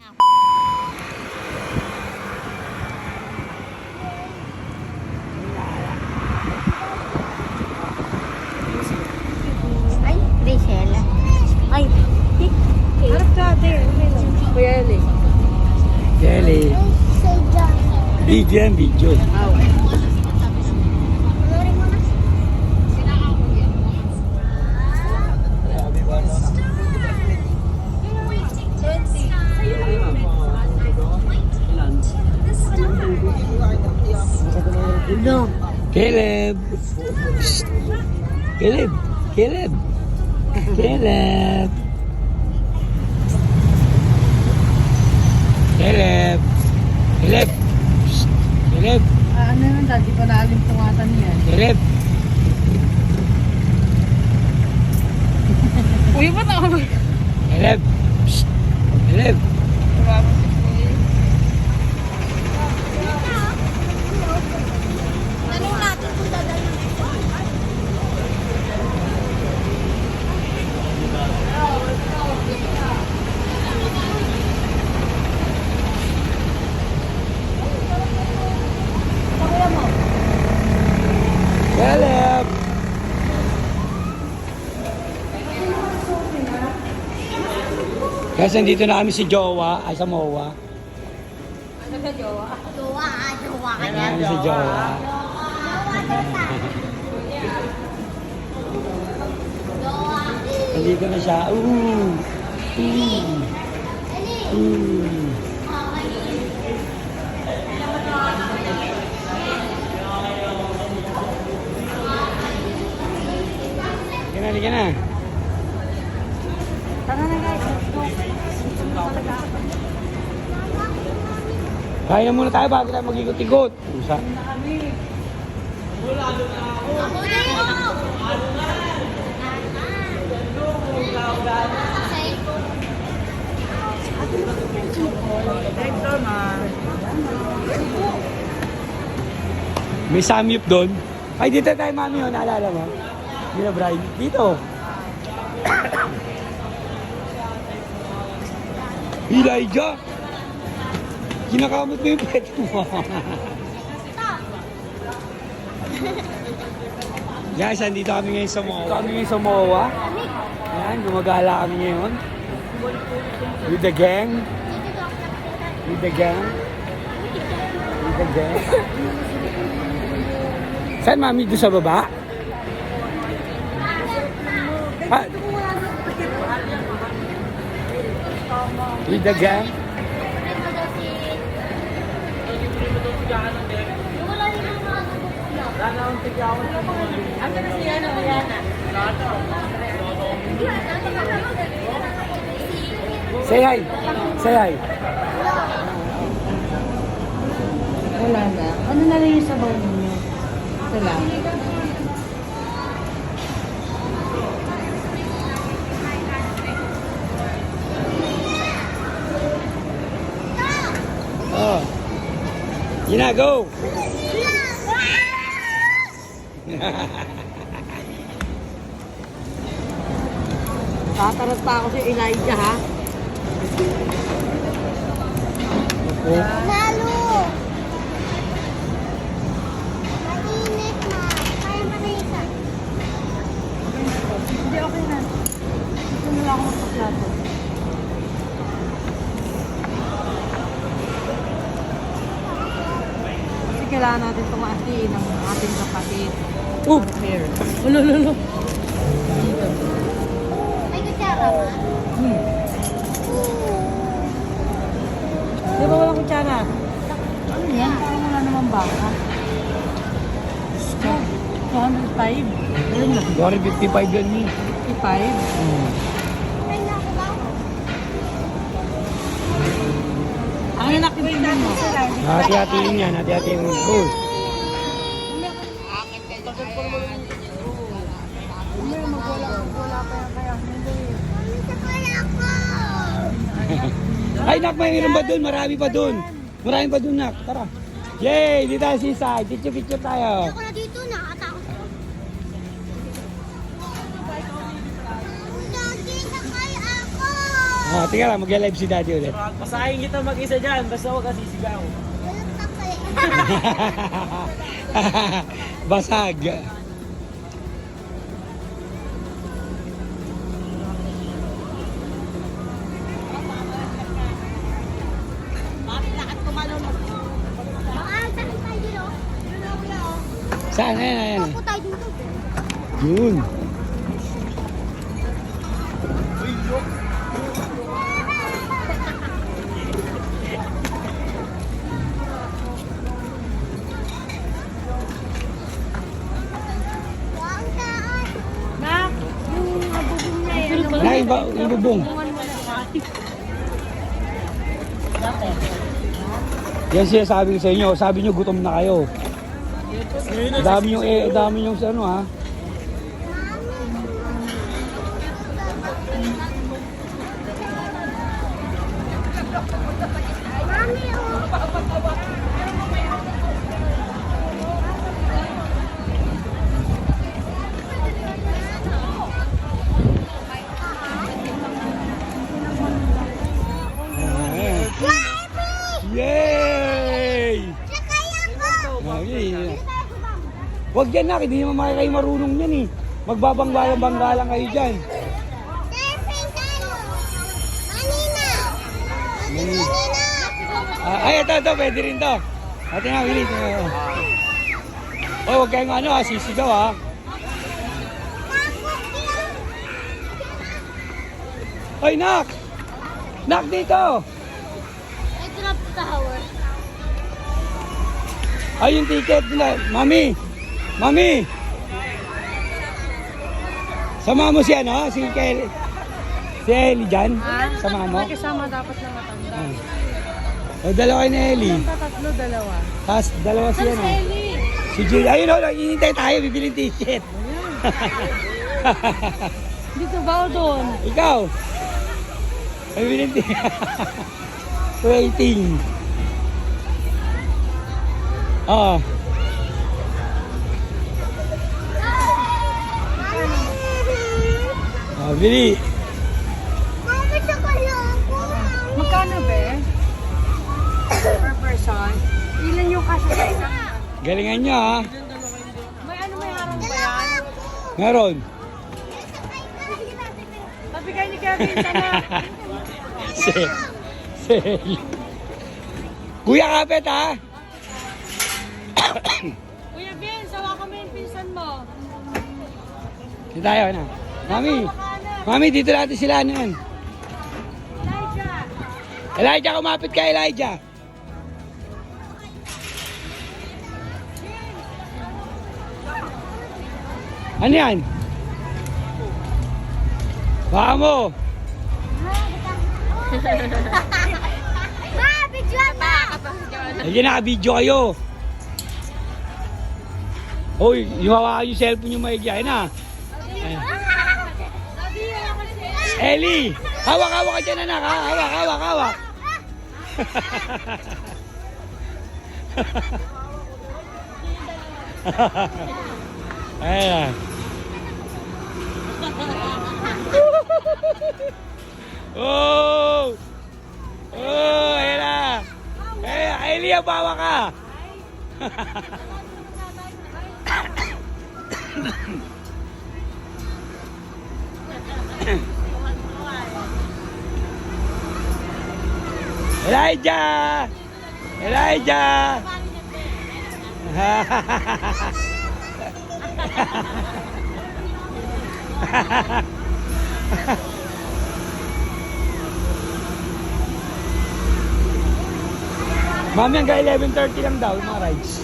Ay, Rachel. Ay, Harap ka, ate. Kuya Eli. Jelly. Video yan, video. Aw. Ulo. Caleb. Shh. Caleb. Caleb. Caleb. Caleb. Caleb. Shh. Caleb. Ah, ano yun, dad? Di pa naalimpungatan niya. Caleb. Uy, ba't ako? Caleb. Shh. Caleb. Tanong natin kung dadalhin mo. Caleb. Guys, nandito na kami si Jowa, ay sa Mowa. Jowa, ah, jowa ka niya. Kami si Jowa. Nandito na siya. Ooh. Ooh. Ooh. Halika na, halika na. Tara na guys, let's go. Gusto mo talaga ako. Kaya na muna tayo bago tayo mag-ikot-ikot. Usa. Na kami. Ako din. Thanks so much. May samyup doon. Ay, dito tayo mami yun. Naalala mo? Dito, Brian. Dito. Elijah! Kinakamot mo yung pet mo. Guys, andito kami ngayon sa MOA. Kami ngayon sa MOA. Ayan, gumagala kami ngayon. With the gang. With the gang. With the gang. Saan mami? Doon sa baba? Ah. With the gang? Say hi. Say hi. Wala na. Ano na lang yung sabaw ninyo? Ito lang. Oh. Gina, go. Tataras pa ako si Elijah, ha? Lalo! Mainit na. Kaya mo na isa. Hindi, okay na. Gusto na lang ako magpaplato. Kasi kailangan natin tumatiin ng ating kapatid. Oop. Here. Ulo, ulo, ulo. May kutsara ba? Hmm. Di ba walang kutsara? Ano yan? Parang wala naman baka. 205. Ayun na. 255 yan ni. 55. May nako ba? Ang anak ko rin mo. Hati-hatiin yan. Hati-hatiin mo. Go. Ay, nak, mayroon ba doon? Marami pa doon. Marami pa doon, nak. Tara. Yay! Dito tayo sisay. Picture-picture tayo. Ako na dito, nakatakot ko. Lagi sakay ako. Ah, tingnan lang, mag-live si daddy ulit. Pasahin kita mag-isa dyan, basta huwag ka sisigaw. Basag. Saan? Ayan, ayan. Takbo tayo dito. Yun. Na iba, yung bubong. Yan siya sabi ko sa inyo. Sabi nyo, gutom na kayo. Dami yung, eh, dami yung ano ha. Huwag yan nak, hindi naman mga kayo marunong yan eh. Magbabanggalang-banggalang kayo dyan. Surfing tayo! Kanina! Mani- Kanina! Ah, ay, ito, ito, pwede rin to. Ate nga, Willie. ito. Oh, huwag kayong ano ha, sisigaw ha. Hoy, Nak! Nak dito! Dropped the tower. Ay, yung ticket nila. Mami! Mami! Sama mo si ano, si Kelly. Si Ellie dyan? Sama mo? Kasama dapat na matanda. Ah. O, dalawa ni Ellie. Tatlo, dalawa. Tapos, dalawa si ano. Si Jill. Ayun o, hinintay tayo, bibili ticket. Dito ba o doon? Ikaw. Bibili ticket. Waiting. Ah. Ah, ako. Magkano be? Per person? Ilan yung kasya sa isang? Galingan nyo ha. May ano may harang ba yan? Meron. Nabigay ni Kevin sana. si, si. Kuya Kapet ha. Kuya Ben, sawa kami yung pinsan mo. Dito tayo na. Mami. Mami, dito natin sila ano yan. Elijah! Elijah, kumapit ka Elijah. Ano yan? Baka mo. Ma, bidyan na! Lagyan naka-video kayo. Hoy, yung hawakan yung cellphone yung maigi. Ayun na. Ayun. Ellie! Hawak-hawak ka dyan anak ha. Hawak, hawak, hawak. Ayan. Oh! Oh, ayan na. Eh, Elia, bawa ka. Elijah! Elijah! Mami, hanggang 11.30 lang daw yung mga rides.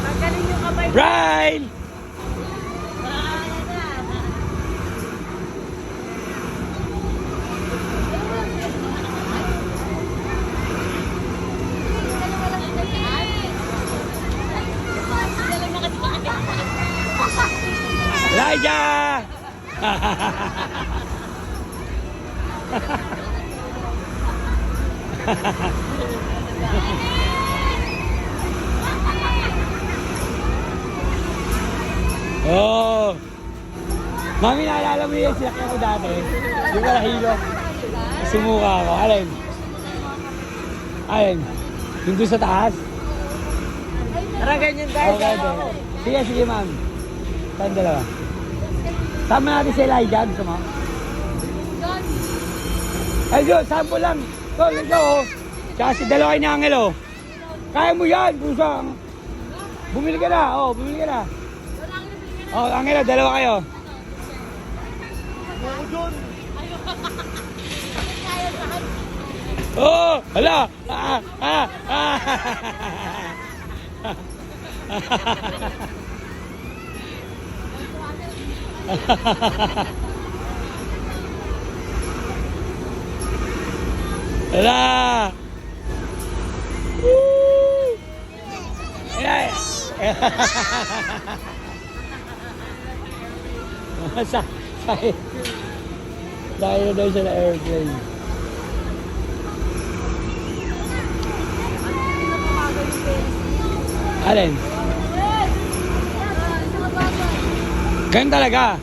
Magaling yung kabay. Brian! Elijah! oh! Mami, naalala mo yung sinakyan ko dati? Yung wala hilo. Sumuka ako. Alin? Alin? Yung doon sa taas? Tara, ganyan tayo. Okay, okay. Sige, sige, ma'am. Saan dalawa? Sama natin si Elijah. Gusto mo? Ay, Diyos, sample lang. Let's go. oh. Tsaka si dalawa ni Angel, oh. Kaya mo yan, pusa. Bumili ka na, oh, bumili ka na. Oh, Angelo, dalawa kayo. Oh, hala. Ah, ah, ah. Hala. Ay, sa, sa, dahil daw siya na airplane. Alin? Ganun talaga.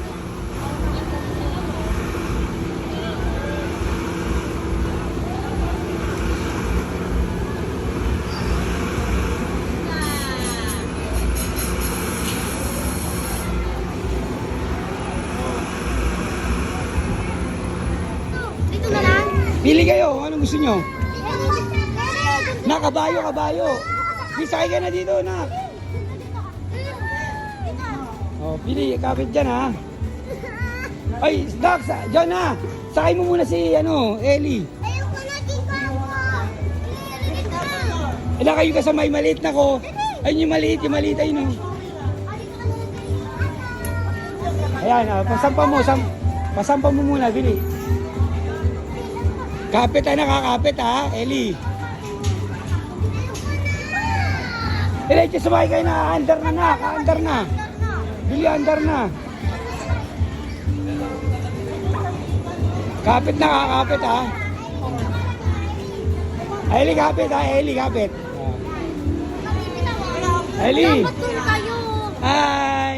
Dito na lang. Pili kayo, anong gusto nyo? Na, kabayo, kabayo. Di, sakay ka na dito, na. Oh, pili, kapit dyan, ha. Ay, Doc, sa, dyan na. Sakay mo muna si, ano, Ellie. Ayoko na dito ako. Dito na. Ilan kayo kasama, yung maliit na ko. Ayun yung maliit, yung maliit, ayun, oh. Ayan, ah, pasampa mo, sam, pasampa mo muna, Bili. Kapit na nakakapit ha, Eli. Eli, sumakay kayo na, under na na, ka-under na. Bili, under na. Kapit na kakapit ha. Eli, kapit ha, Eli, kapit. Eli, doon kayo. hi.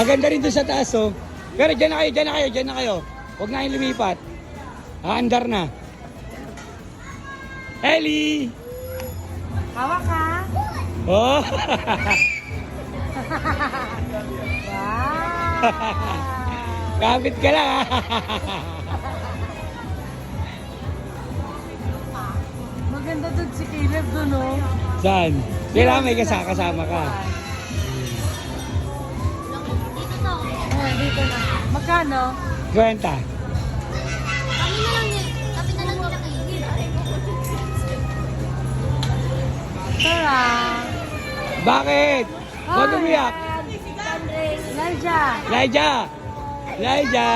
Maganda rin doon sa taas, oh. Pero dyan na kayo, dyan na kayo, dyan na kayo. Huwag na kayong lumipat. Aandar na. Ellie! Hawak ka. Oh! Wow. Kapit ka lang, ah. Maganda doon si Caleb doon, oh. Saan? Kailangan may kasa- kasama ka. Dito to. Oh, dito na. Magkano? Kwenta. Kami na lang. Kami na lang nila kayo. Tara. Bakit? Huwag umiyak. Laija. Laija! Laija!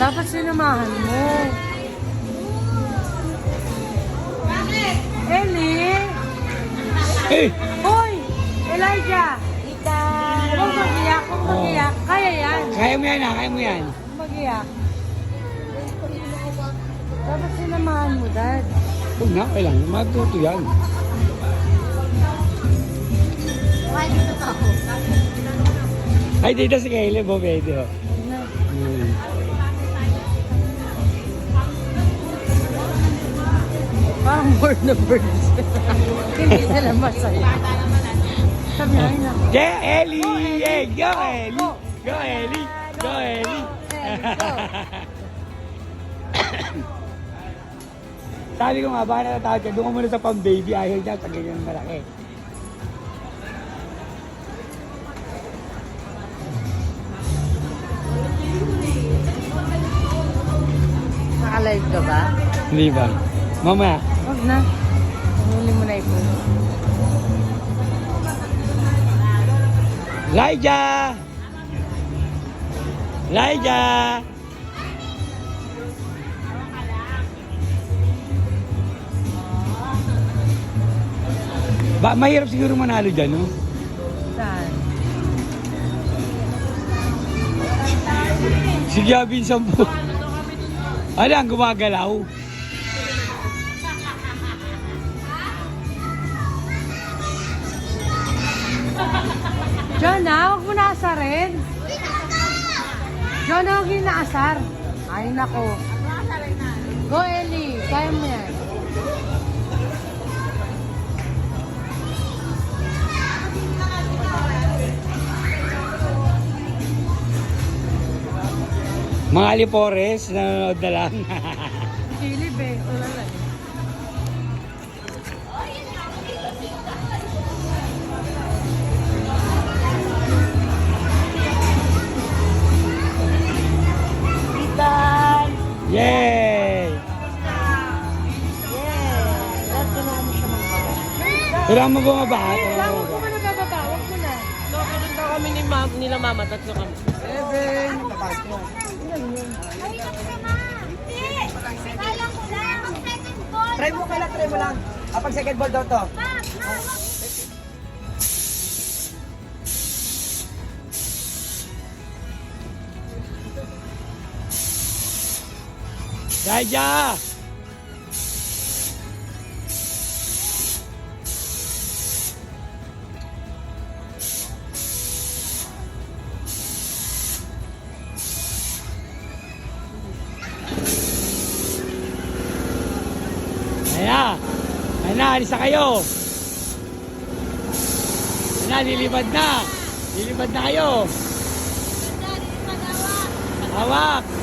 Dapat sinamahan mo. Ellie! Eh! Elijah! Ita! Kung mag-iyak, kung mag-iyak, kaya yan. Kaya mo yan, ah. Kaya mo yan. Kung mag-iyak. Dapat sinamahan mo, Dad. Huwag na, kailang. Matuto yan. Why dito to ako? Ay, dito si Caleb, oh, pwede, oh. Huwag na. Hmm. Parang more na birds. Hindi sila masaya. Sabi nga na. Yeah, Ellie! Yeah, go, Ellie! Go, Ellie! Go, Ellie! Sabi ko nga, baka natatakot ka, doon ka muna sa pang-baby, ayaw niya, sa ganyan malaki. Nakalive ka ba? Hindi ba? Mamaya. Huwag na. Huli mo na ito. Laija! Laija! Ba, mahirap siguro manalo dyan, no? Saan? Sige, Abin, sampu. Ano ang gumagalaw? Jonah, huwag mo naasarin. Jonah, huwag yung naasar. Ay, nako. Go, Ellie. Kaya mo yan. Mga alipores, nanonood na lang. Yay! Kailangan mo bumaba. Kailangan lang, mo bumaba. ba nabababa? Huwag mo na. Nakaroon daw kami ni mama, nila mama, tatlo kami. Seven. Halika mo. Try mo kaya, try mo lang. Ah, pag second ball daw to. Ma, ma, ma. Jaja! Ayan. Ayan na, alis na kayo. Ayan na, lilipad na. Lilipad na kayo. Hawak.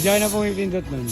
Hindi ako na pumipindot nun.